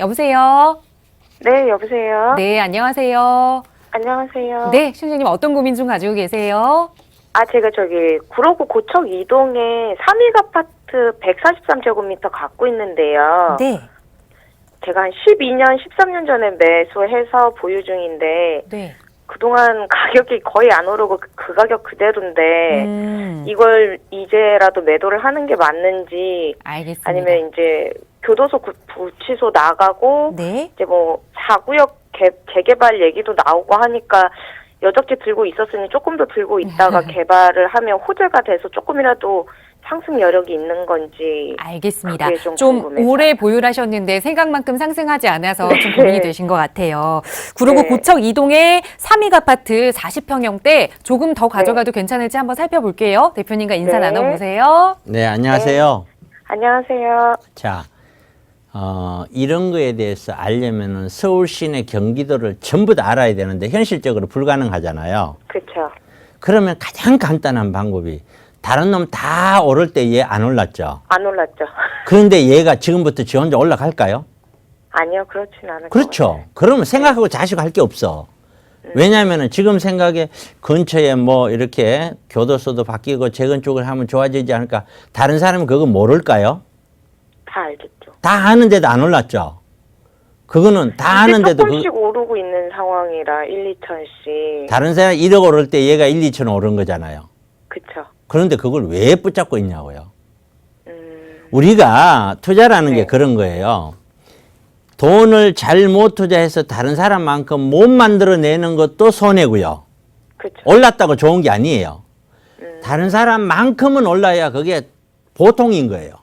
여보세요? 네, 여보세요. 네, 안녕하세요. 안녕하세요. 네, 시청자님 어떤 고민 좀 가지고 계세요? 아, 제가 저기 구로구 고척 이동에 3일 아파트 143제곱미터 갖고 있는데요. 네. 제가 한 12년, 13년 전에 매수해서 보유 중인데 네. 그동안 가격이 거의 안 오르고 그, 그 가격 그대로인데 음, 이걸 이제라도 매도를 하는 게 맞는지 알겠습니다. 아니면 이제 교도소 구, 구치소 나가고 네. 이제 뭐 4구역 개, 재개발 얘기도 나오고 하니까 여적지 들고 있었으니 조금 더 들고 있다가 개발을 하면 호재가 돼서 조금이라도 상승 여력이 있는 건지 알겠습니다. 좀 좀. 오래 보유하셨는데 생각만큼 상승하지 않아서 좀 네. 고민이 되신 것 같아요. 구로구 네. 고척 이동의 3위 아파트 40평형대 조금 더 가져가도 괜찮을지 한번 살펴볼게요. 대표님과 인사 네. 나눠보세요. 네, 안녕하세요. 안녕하세요. 자, 어, 이런 거에 대해서 알려면은 서울 시내 경기도를 전부 다 알아야 되는데 현실적으로 불가능하잖아요. 그렇죠. 그러면 가장 간단한 방법이 다른 놈 다 오를 때 얘 안 올랐죠. 안 올랐죠. 그런데 얘가 지금부터 지 혼자 올라갈까요? 아니요, 그렇진 않을 것 그렇죠. 그러면 생각하고 자식 할 게 없어. 왜냐하면은 지금 생각에 근처에 뭐 이렇게 교도소도 바뀌고 재건축을 하면 좋아지지 않을까. 다른 사람은 그거 모를까요? 다 알겠죠. 다 아는데도 안 올랐죠. 그거는 다 이게 아는데도 그, 조금씩 오르고 있는 상황이라 1, 2천씩. 다른 사람 1억 오를 때 얘가 1, 2천 오른 거잖아요. 그렇죠. 그런데 그걸 왜 붙잡고 있냐고요. 음, 우리가 투자라는 게 네. 그런 거예요. 돈을 잘못 투자해서 다른 사람만큼 못 만들어내는 것도 손해고요. 그렇죠. 올랐다고 좋은 게 아니에요. 음, 다른 사람만큼은 올라야 그게 보통인 거예요.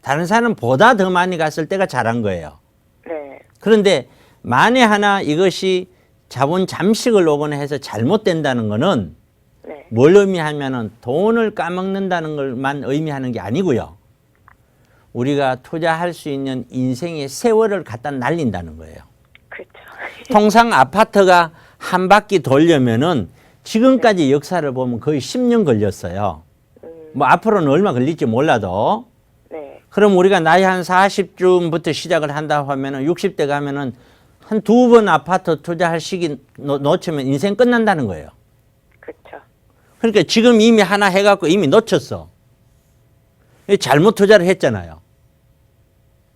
다른 사람보다 더 많이 갔을 때가 잘한 거예요. 네. 그런데 만에 하나 이것이 자본 잠식을 오거나 해서 잘못된다는 거는 네. 뭘 의미하면은 돈을 까먹는다는 것만 의미하는 게 아니고요. 우리가 투자할 수 있는 인생의 세월을 갖다 날린다는 거예요. 그렇죠. 통상 아파트가 한 바퀴 돌려면은 지금까지 역사를 보면 거의 10년 걸렸어요. 뭐 앞으로는 얼마 걸릴지 몰라도 네. 그럼 우리가 나이 한 40쯤부터 시작을 한다 하면은 60대 가면은 한 두 번 아파트 투자할 시기 놓- 놓치면 인생 끝난다는 거예요. 그렇죠. 그러니까 지금 이미 하나 해갖고 이미 놓쳤어. 이 잘못 투자를 했잖아요.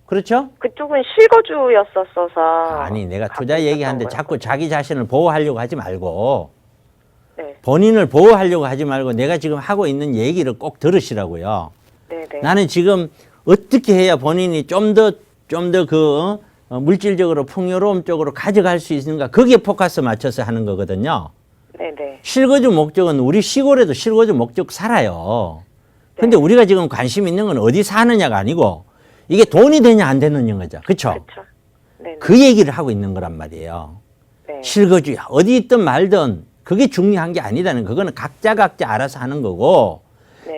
그렇죠? 그쪽은 실거주였었어서. 아니 내가 투자 얘기하는데. 자꾸 자기 자신을 보호하려고 하지 말고 네. 본인을 보호하려고 하지 말고 내가 지금 하고 있는 얘기를 꼭 들으시라고요. 네, 네. 나는 지금 어떻게 해야 본인이 좀 더 좀 더그 물질적으로 풍요로움 쪽으로 가져갈 수 있는가 거기에 포커스 맞춰서 하는 거거든요. 네, 네. 실거주 목적은 우리 시골에도 실거주 목적 살아요. 근데 우리가 지금 관심 있는 건 어디 사느냐가 아니고 이게 돈이 되냐 안 되느냐 거죠. 그렇죠? 그렇죠. 네, 네. 그 얘기를 하고 있는 거란 말이에요. 네. 실거주야. 어디 있든 말든 그게 중요한 게 아니다는 그거는 각자 각자 알아서 하는 거고 네.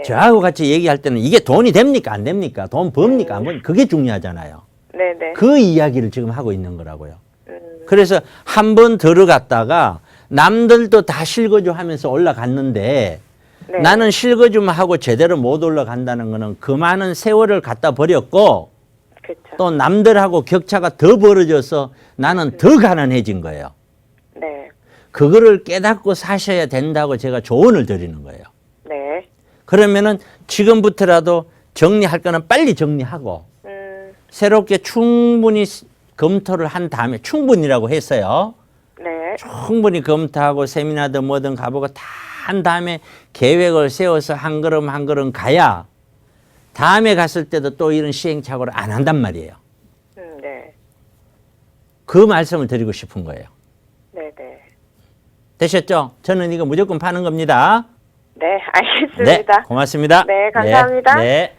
저하고 같이 얘기할 때는 이게 돈이 됩니까 안 됩니까? 돈 법니까 안 법니까? 그게 중요하잖아요. 네, 네. 그 이야기를 지금 하고 있는 거라고요. 음, 그래서 한 번 들어갔다가 남들도 다 실거주 하면서 올라갔는데 네. 나는 실거주만 하고 제대로 못 올라간다는 거는 그 많은 세월을 갖다 버렸고 그렇죠. 또 남들하고 격차가 더 벌어져서 나는 더 가난해진 거예요. 네. 그거를 깨닫고 사셔야 된다고 제가 조언을 드리는 거예요. 네. 그러면은 지금부터라도 정리할 거는 빨리 정리하고 음, 새롭게 충분히 검토를 한 다음에 충분이라고 했어요. 네. 충분히 검토하고 세미나든 뭐든 가보고 다 한 다음에 계획을 세워서 한 걸음 한 걸음 가야 다음에 갔을 때도 또 이런 시행착오를 안 한단 말이에요. 음, 네. 그 말씀을 드리고 싶은 거예요. 네, 네. 되셨죠? 저는 이거 무조건 파는 겁니다. 네, 네, 알겠습니다. 고맙습니다. 네, 감사합니다. 네. 네.